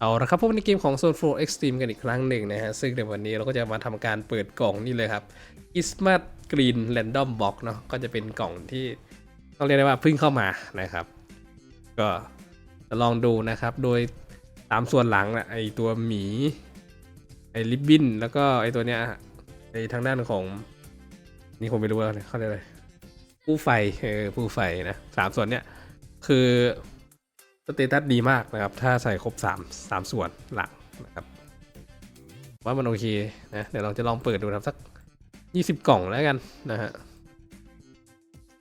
เอาละครับพบในเกมของ Zone 4 Extreme กันอีกครั้งหนึ่งนะฮะ ซึ่งในวันนี้เราก็จะมาทำการเปิดกล่องนี่เลยครับ Ismat Green Random Box เนาะก็จะเป็นกล่องที่ต้องเรียกได้ว่าเพิ่งเข้ามานะครับ ก็จะลองดูนะครับ โดยตามส่วนหลังนะไอตัวหมี ไอลิบบินแล้วก็ไอตัวเนี้ยไอทางด้านของ นี่ผมไม่รู้ว่าเขาเรียกอะไรผู้ไฟเออผู้ไฟนะสามส่วนเนี้ยคือ สเตตัสดีมากนะครับ ถ้าใส่ครบ 3 3 ส่วนหลักนะครับ ว่ามันโอเคนะ เดี๋ยวเราจะลองเปิดดูครับสัก 20 กล่องแล้วกันนะฮะ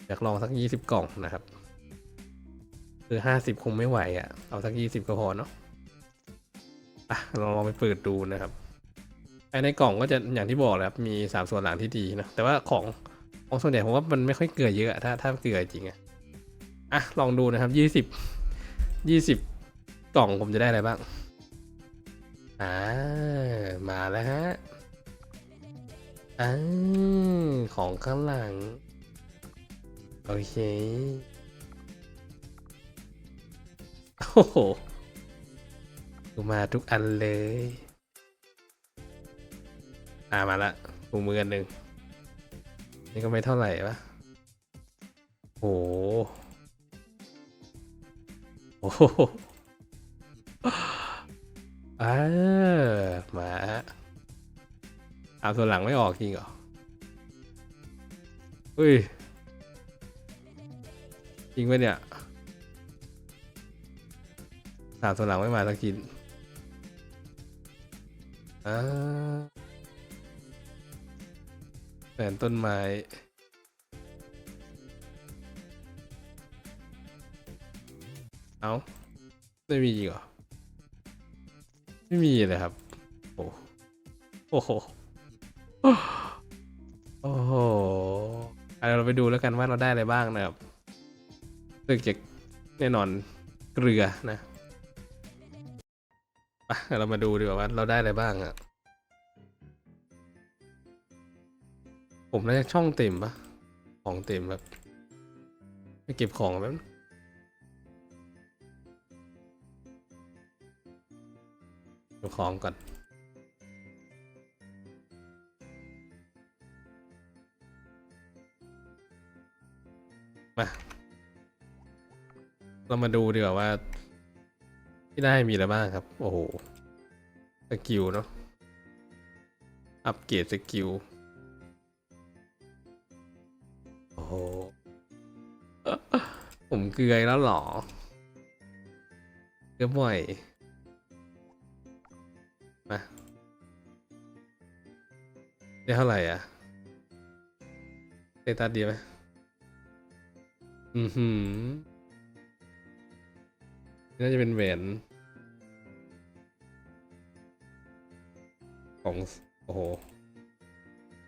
อยากลองสัก 20 กล่องนะครับ คือ 50 คงไม่ไหวอะ่ะ เอาสัก 20 ก็พอเนาะอะลองลองไปเปิดดูนะครับภายในกล่องก็จะอย่างที่บอกแหละครับมี 3 ส่วนหลังที่ดีนะ แต่ว่าของของส่วนใหญ่ผมว่ามันไม่ค่อยเกลือเยอะอะถ้าถ้าเกลือจริงอะ อะลองดูนะครับ 20 ยี่สิบกล่องผมจะได้อะไรบ้าง อ่า มาแล้วฮะอ่าของข้างหลัง โอเคโอ้โหมาทุกอันเลย อ่ามาละถุงมืออันหนึ่งนี่ก็ไม่เท่าไหร่ปะโอ้โห โอ้โหอ่ามาเอาตัวหลังไม่ออกจริงเหรอเฮ้ย จริงปะเนี่ยสามตัวหลังไม่มาสักทีอ่าแผนต้นไม้ เอาไม่มีจริงเหรอ ไม่มีเลยครับ โอ้โอ้โหโอ้โหอะเราไปดูแล้วกันว่าเราได้อะไรบ้างนะครับเรื่องจากแน่นอนเกลือนะไปเรามาดูดีกว่าว่าเราได้อะไรบ้างอะผมน่าจะช่องเต็มปะของเต็มแบบไปเก็บของแป๊บ ของก่อน มา เรามาดูดีกว่าว่า ที่ได้มีอะไรบ้างครับ โอ้โห สกิลเนาะ อัปเกรดสกิล โอ้โห ผมเกลือแล้วหรอเกลือบ่อย ได้เท่าไหร่อะเตตัสดีไหมอือหือน่าจะเป็นแหวนของ โอ้โห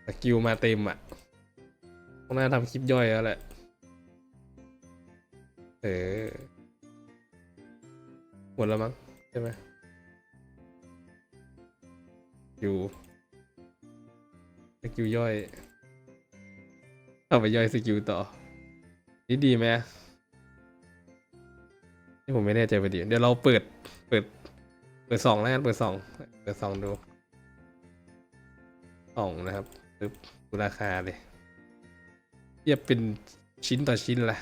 สกิลมาเต็มอะต้องน่าทำคลิปย่อยแล้วแหละ เออ หมดแล้วมั้ง ใช่ไหมอยู่ กิลย่อย เอาไปย่อยสกิลต่อ นี่ดีไหมนี่ผมไม่แน่ใจไปดี เดี๋ยวเราเปิด เปิด เปิดสองแล้วกัน เปิดสอง เปิดสองดูสองนะครับปึ๊บดูราคาเลยเทียบเป็นชิ้นต่อชิ้นละ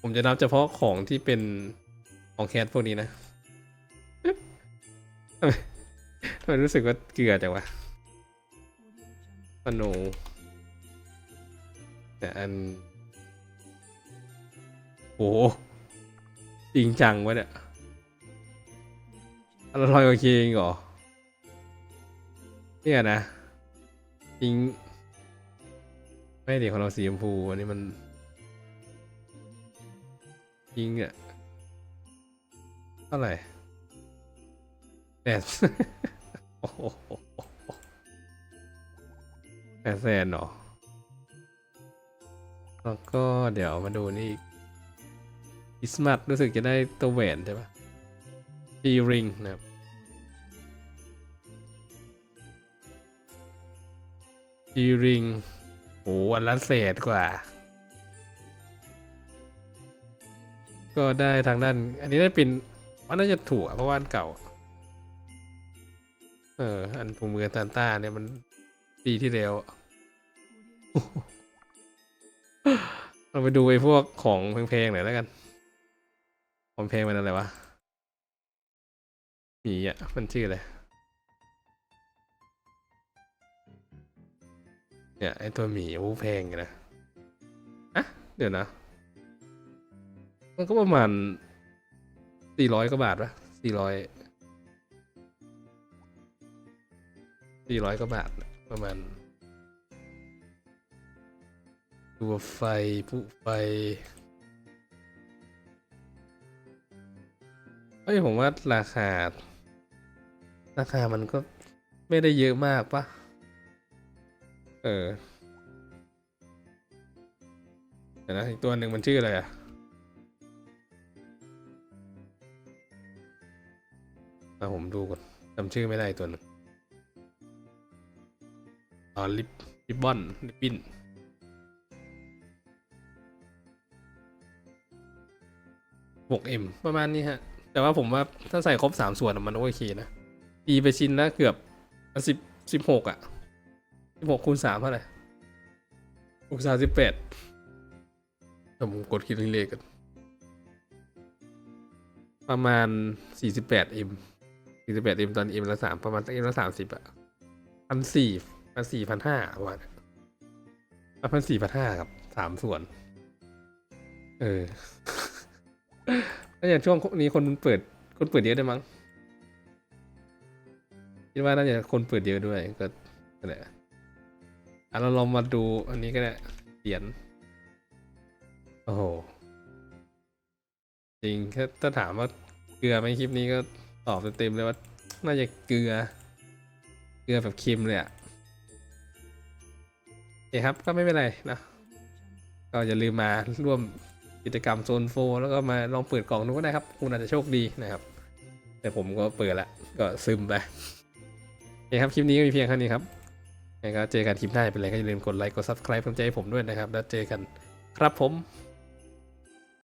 ผมจะนับเฉพาะของที่เป็นของแคสพวกนี้นะ ทำไมรู้สึกว่าเกลือจังวะปโนแต่อันโหจริงจังวะเนี่ยอันละร้อยโอเคเองเหรอเนี่ยนะจริงไม่เดี๋ยวของเราสีชมพูอันนี้มันจริงอะเท่าไหร่แปด แปดแสนเหรอ แล้วก็เดี๋ยวมาดูนี่อีกอิสมัตรู้สึกจะได้ตัวแหวนใช่ปะดีริงนะครับดีริงโหอันละแสนกว่า ก็ได้ทางด้าน อันนี้ได้เป็นว่าน่าจะถูกเพราะว่าอันเก่า ออ อันถุงมือซานต้าเนี่ยมันปีที่แล้วเราไปดูไอ้พวกของแพงๆหน่อยแล้วกัน ของแพงมันอะไรวะหมีอะ มันชื่ออะไร เนี่ยไอตัวหมีโอ้แพงอยู่นะอะเดี๋ยวนะ มันก็ประมาณสี่ร้อยกว่าบาทปะสี่ร้อย สี่ร้อยกว่าบาทประมาณตัวไฟผู้ไฟเฮ้ยผมว่าราคา ราคามันก็ไม่ได้เยอะมากปะเออเดี๋ยวนะอีกตัวหนึ่งมันชื่ออะไรอะมาผมดูก่อนจำชื่อไม่ได้ตัวหนึ่ง อ๋อลิปลิปบอนลิปบินหกเอ็มประมาณนี้ฮะ แต่ว่าผมว่าถ้าใส่ครบสามส่วนอะมันโอเคนะตีไปชิ้นละเกือบสิบสิบหกอะสิบหกคูณสามเท่าไหร่หกสามสิบแปดผมกดคิดเลขกัน ประมาณสี่สิบแปดเอ็มสี่สิบแปดเอ็มตอนเอ็มละสามประมาณเอ็มละสามสิบอะพันสี่ พันสี่พันห้าประมาณพันสี่พันห้าครับสามส่วน เออน่าจะช่วงนี้คนเปิด คนเปิดเยอะได้วยมั้งคิดว่าน่าจะคนเปิดเยอะด้วยก็นั่นแหละอะเราลองมาดูอันนี้ก็ได้เหรียญโอ้โหจริงถ้าถ้าถามว่าเกลือไหมคลิปนี้ก็ตอบเต็มเลยว่า น่าจะเกลือ เกลือแบบเค็มเลยอะ เคครับก็ไม่เป็นไรนะก็อย่าลืมมาร่วมกิจกรรมโซนโฟแล้วก็มาลองเปิดกล่องดูก็ได้ครับ คุณอาจจะโชคดีนะครับ แต่ผมก็เปิดละก็ซึมไปโอเคครับคลิปนี้ก็มีเพียงแค่นี้ครับยังไงก็เจอกันคลิปหน้าเป็นไรก็อย่าลืมกดไลค์กด subscribe กำลังใจให้ผมด้วยนะครับ แล้วเจอกันครับผม